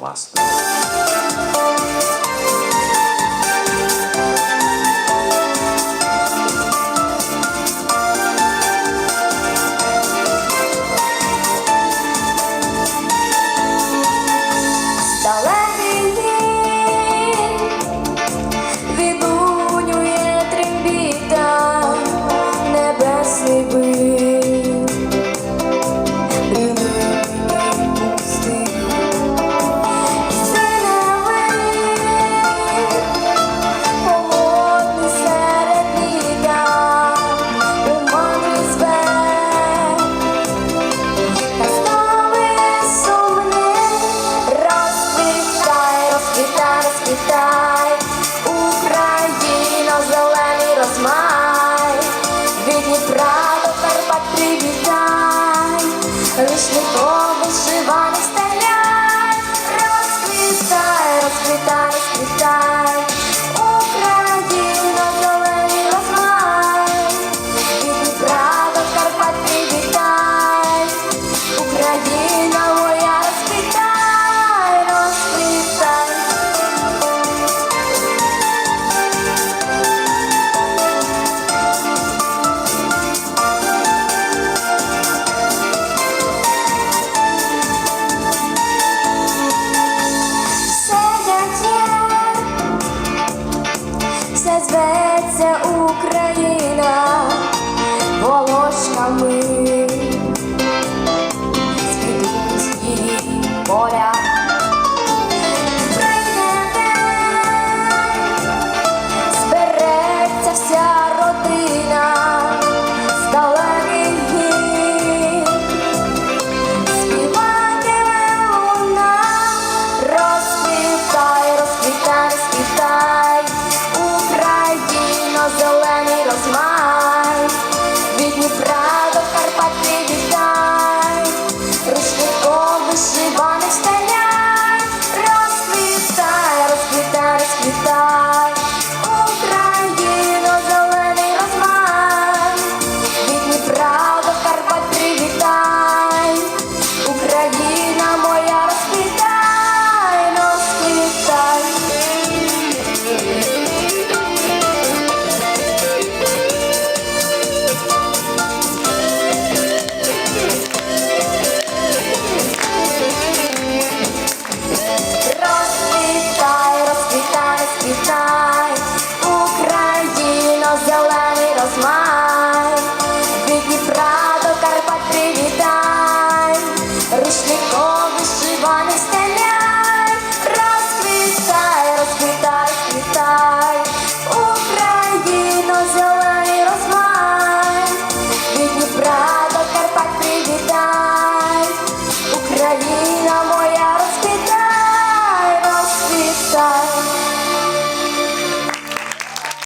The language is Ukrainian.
власне. Від все зветься Україна волошками. зелені розмаї. just take all